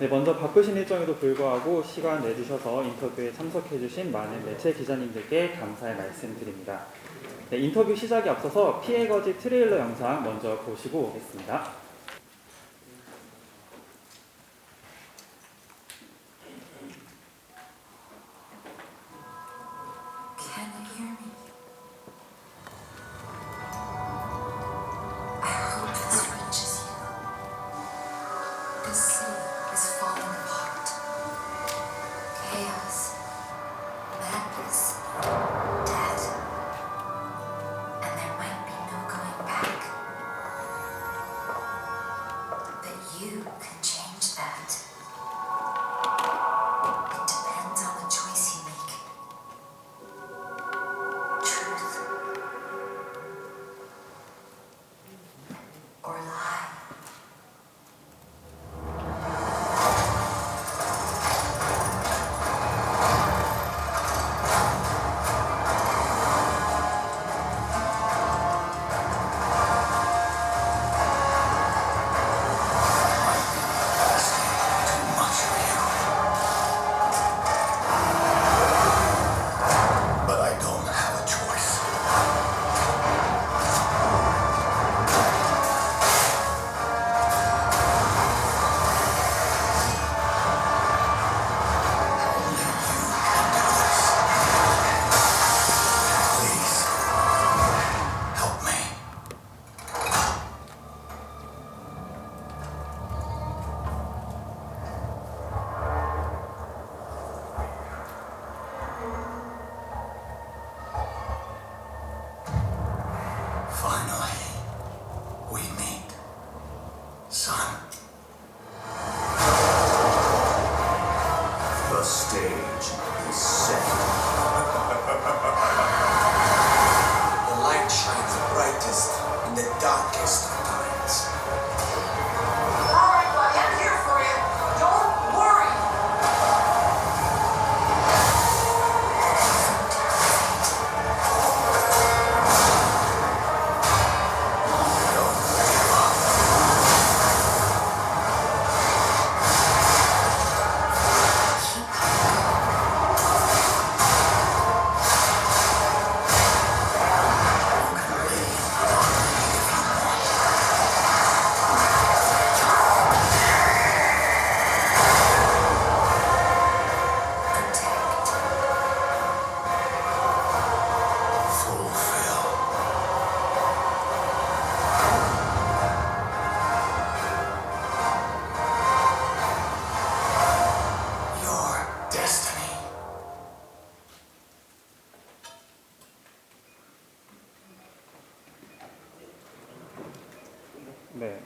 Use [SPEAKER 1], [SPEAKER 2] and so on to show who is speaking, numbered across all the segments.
[SPEAKER 1] 네, 먼저 바쁘신 일정에도 불구하고 시간 내주셔서 인터뷰에 참석해주신 많은 매체 기자님들께 감사의 말씀드립니다. 네, 인터뷰 시작에 앞서서 피해 거지 트레일러 영상 먼저 보시고 오겠습니다.
[SPEAKER 2] Son.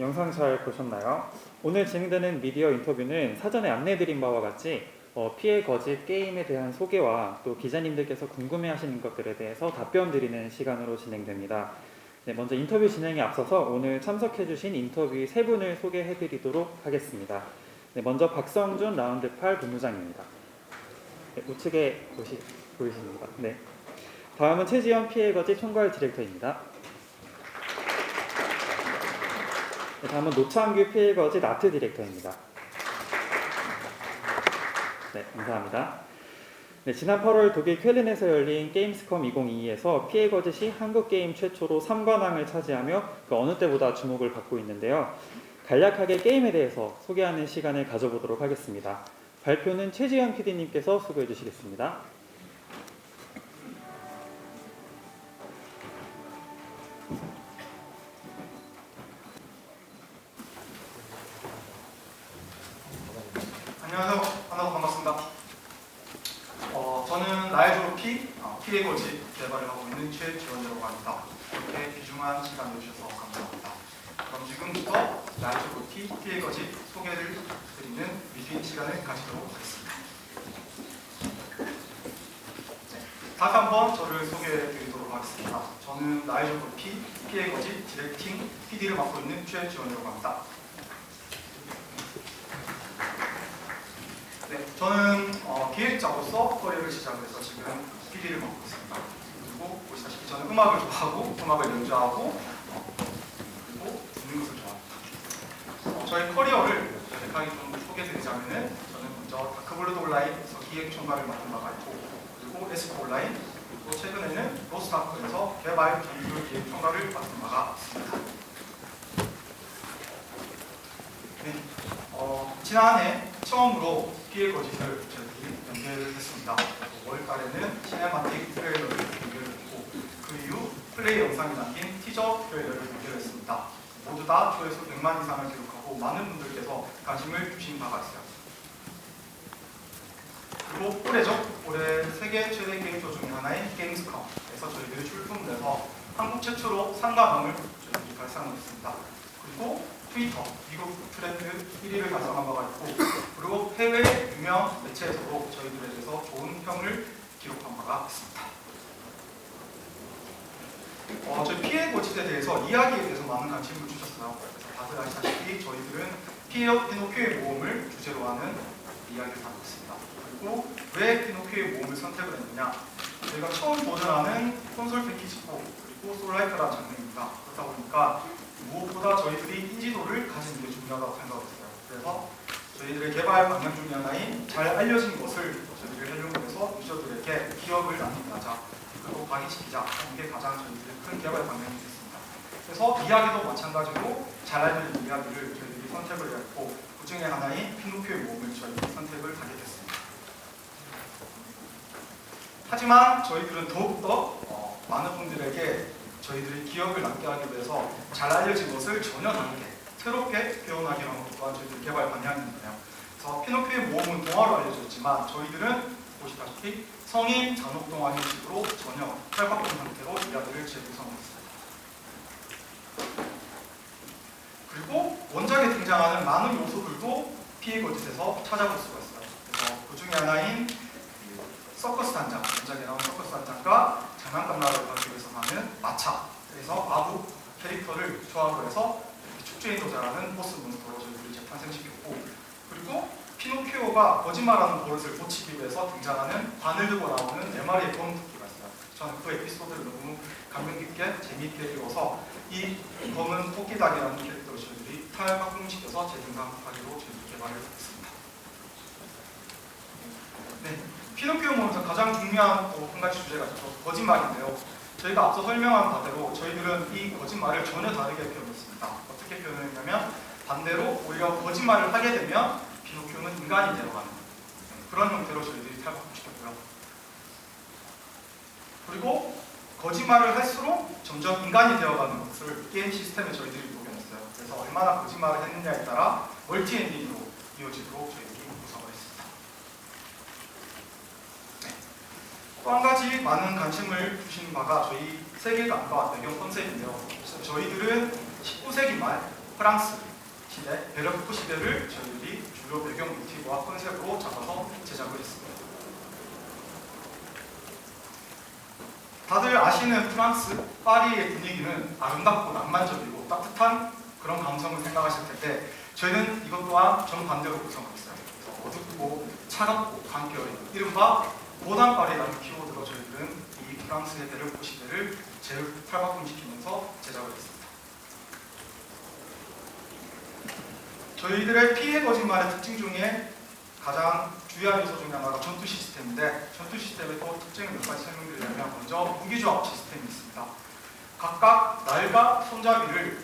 [SPEAKER 1] 영상 잘 보셨나요? 오늘 진행되는 미디어 인터뷰는 사전에 안내드린 바와 같이 어, 피해 거짓 게임에 대한 소개와 또 기자님들께서 궁금해하시는 것들에 대해서 답변 드리는 시간으로 진행됩니다. 네, 먼저 인터뷰 진행에 앞서서 오늘 참석해주신 인터뷰 세 분을 소개해드리도록 하겠습니다. 네, 먼저 박성준 라운드 8 본부장입니다. 네, 우측에 보시, 보이십니다. 네. 다음은 최지현 피해 거짓 총괄 디렉터입니다. 네, 다음은 노창규 피해거짓 아트 디렉터입니다. 네, 감사합니다. 네, 지난 8월 독일 쾰른에서 열린 게임스컴 2022에서 피해거짓이 한국 게임 최초로 3관왕을 차지하며 그 어느 때보다 주목을 받고 있는데요. 간략하게 게임에 대해서 소개하는 시간을 가져보도록 하겠습니다. 발표는 최지현 PD님께서 수고해 주시겠습니다.
[SPEAKER 3] 안녕하세요. 만나서 반갑습니다. 어, 저는 나의 졸업피 어, 피해 고지 개발을 하고 있는 최지원이라고 합니다. 이렇게 귀중한 시간 내주셔서 감사합니다. 그럼 지금부터 나의 졸업피 피해 고지 소개를 드리는 미팅 시간을 가지도록 하겠습니다. 네, 다시 한번 저를 소개해 드리도록 하겠습니다. 저는 나의 졸업피 피해 고지 디렉팅 PD를 맡고 있는 최지원이라고 합니다. 네, 저는 어, 기획자로서 커리어를 시작해서 지금 PD를 맡고 있습니다. 그리고 보시다시피 저는 음악을 좋아하고 음악을 연주하고 어, 그리고 듣는 것을 좋아합니다. 어, 저의 커리어를 간략하게 좀 소개 소개 드리자면은 저는 먼저 다크블루드 온라인에서 기획 총괄을 맡은 바가 있고 그리고 에스코 온라인 그리고 최근에는 로스타크에서 개발 전술 기획 총괄을 맡은 바가 있습니다. 네, 어, 지난해 처음으로 피해 거짓을 연결을 했습니다. 5월달에는 시네마틱 트레일러를 연결했고 그 이후 플레이 영상이 담긴 티저 트레일러를 연결했습니다. 모두 다 조회수 100만 이상을 기록하고 많은 분들께서 관심을 주신 바가 있어요. 그리고 올해죠. 올해 세계 최대 게임쇼 중에 하나인 게임스컴에서 저희들이 출품을 해서 한국 최초로 상관왕을 저희들이 달성을 했습니다. 그리고 트위터, 미국 트렌드 1위를 달성한 바가 있고 그리고 해외 유명 매체에서도 저희들에 대해서 좋은 평을 기록한 바가 있습니다. 어, 저희 피해 고집에 대해서 이야기에 대해서 많은 관심을 주셨어요. 다들 아시다시피 저희들은 피해 피노키오의 모험을 주제로 하는 이야기를 하고 있습니다. 그리고 왜 피노키오의 모험을 선택을 했느냐? 저희가 처음 도전하는 콘솔 패키지고 그리고 솔라이프라는 장르입니다. 그렇다 보니까 무엇보다 저희들이 인지도를 가지는 게 중요하다고 생각했어요. 그래서 저희들의 개발 방향 중에 하나인 잘 알려진 것을 저희들이 활용해서 유저들에게 기억을 남기자 그리고 각인시키자 하는 게 가장 저희들의 큰 개발 방향이 됐습니다. 그래서 이야기도 마찬가지로 잘 알려진 이야기를 저희들이 선택을 했고 그 중에 하나인 피노키오의 몸을 저희들이 선택을 하게 됐습니다. 하지만 저희들은 더욱더 어, 많은 분들에게 저희들이 기억을 남게 하기 위해서 잘 알려진 것을 전혀 다르게 새롭게 표현하기로 하는 것 또한 저희들 개발 방향입니다. 그래서 피노키오의 모험은 동화로 알려져 있지만 저희들은 보시다시피 성인 잔혹 동화 형식으로 전혀 탈바꿈 상태로 이야기를 재구성했습니다. 그리고 원작에 등장하는 많은 요소들도 피해 거짓에서 찾아볼 수가 있어요. 그래서 그 중에 하나인 그 서커스 단장, 원작에 나온 서커스 단장과 장난감 나라를 가기 위해서 하는 마차, 그래서 아부 캐릭터를 조합을 해서 축제인도 잘하는 보스 몬스터로 저희들이 재탄생시켰고 그리고 피노키오가 거짓말하는 버릇을 고치기 위해서 등장하는 바늘 들고 나오는 네 마리의 검 토끼가 있어요. 저는 그 에피소드를 너무 감명 깊게 재미있게 읽어서 이 검은 토끼닭이라는 캐릭터를 저희들이 탈바꿈시켜서 재등장하기로 저희들이 개발을 했습니다. 네, 피노키오 모험에서 가장 중요한 또한 가지 주제가 있죠. 거짓말인데요. 저희가 앞서 설명한 바대로 저희들은 이 거짓말을 전혀 다르게 표현했습니다. 어떻게 표현했냐면 반대로 오히려 거짓말을 하게 되면 피노키오는 인간이 되어가는 네, 그런 형태로 저희들이 탈바꿈시켰고요. 그리고 거짓말을 할수록 점점 인간이 되어가는 것을 게임 시스템에 저희들이 녹여냈어요. 그래서 얼마나 거짓말을 했느냐에 따라 멀티 엔딩으로 이어지도록 저희들이 구성을 했습니다. 네. 또한 가지 많은 관심을 주시는 바가 저희 세계관과 배경 컨셉인데요. 저희들은 19세기 말 프랑스 시대 베르크 시대를 저희들이 주요 배경 모티브와 컨셉으로 잡아서 제작을 했습니다. 다들 아시는 프랑스 파리의 분위기는 아름답고 낭만적이고 따뜻한 그런 감성을 생각하실 텐데 저희는 이것 또한 정반대로 구성했어요. 그래서 어둡고 차갑고 광결이 이른바 모단 파리라는 키워드로 저희들은 이 프랑스의 베르크 시대를 재탈바꿈시키면서 제작을 했습니다. 저희들의 피해 거짓말의 특징 중에 가장 주요한 요소 중에 하나가 전투 시스템인데 전투 시스템의 또 특징을 몇 가지 설명드리려면 먼저 무기조합 시스템이 있습니다. 각각 날과 손잡이를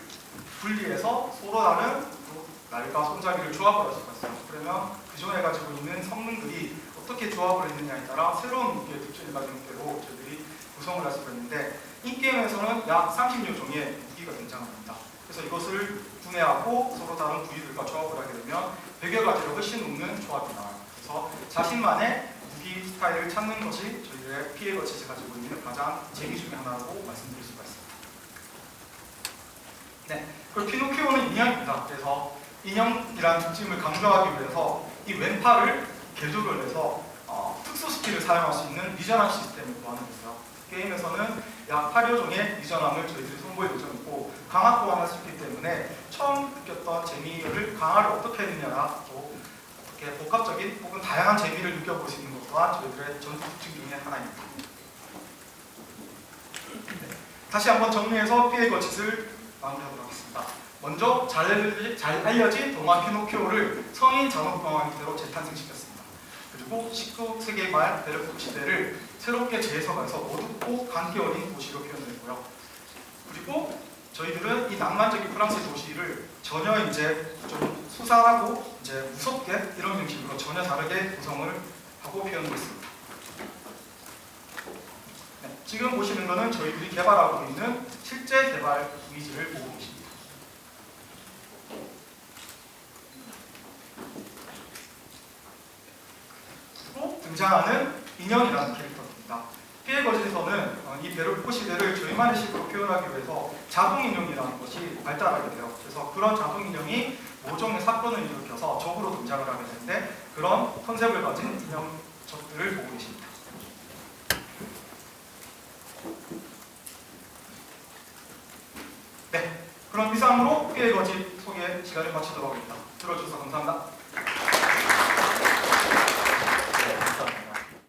[SPEAKER 3] 분리해서 서로 다른 또 날과 손잡이를 조합을 할 수가 있어요. 그러면 기존에 가지고 있는 성능들이 어떻게 조합을 했느냐에 따라 새로운 무기의 특징을 가진 대로 저희들이 구성을 할 수가 있는데 이 게임에서는 약 30여 종의 무기가 등장합니다. 그래서 이것을 분해하고 서로 다른 부위들과 조합을 하게 되면 100여 가지로 훨씬 넘는 조합이 나와요. 그래서 자신만의 무기 스타일을 찾는 것이 저희들의 피해 거치지 가지고 있는 가장 재미 중에 하나라고 말씀드릴 수가 있습니다. 네, 그리고 피노키오는 인형입니다. 그래서 인형이라는 특징을 강조하기 위해서 이 왼팔을 개조를 해서 어, 특수 스킬을 사용할 수 있는 리전함 시스템을 보완했어요. 게임에서는 약 8여 종의 리전함을 저희들이 선보일 예정이고 강화 또한 할수 있기 때문에 처음 느꼈던 재미를 강화를 어떻게 했느냐나 또 이렇게 복합적인 혹은 다양한 재미를 느껴볼 수 있는 것 또한 저희들의 전투 특징 중에 하나입니다. 네. 다시 한번 정리해서 피해 거짓을 마무리하도록 하겠습니다. 먼저 잘, 알려진- 잘 알려진 동화 피노키오를 성인 형태로 재탄생시켰습니다. 그리고 19세기 말 베르프 시대를 새롭게 재해석해서 어둡고 강기 어린 도시로 표현했고요. 그리고 저희들은 이 낭만적인 프랑스 도시를 전혀 이제 좀 수상하고 이제 무섭게 이런 형식으로 전혀 다르게 구성을 하고 표현했습니다. 네, 지금 보시는 것은 저희들이 개발하고 있는 실제 개발 이미지를 보고 계십니다. 등장하는 인형이라는 캐릭터입니다. 피해 거짓에서는 어, 이 베르포 시대를 저희만의 식으로 표현하기 위해서 자동 인형이라는 것이 발달하게 돼요. 그래서 그런 자동 인형이 모종의 사건을 일으켜서 적으로 등장을 하게 되는데 그런 컨셉을 가진 인형적들을 보고 계십니다. 네, 그럼 이상으로 피해 거짓 소개 시간을 마치도록 하겠습니다. 들어주셔서 감사합니다.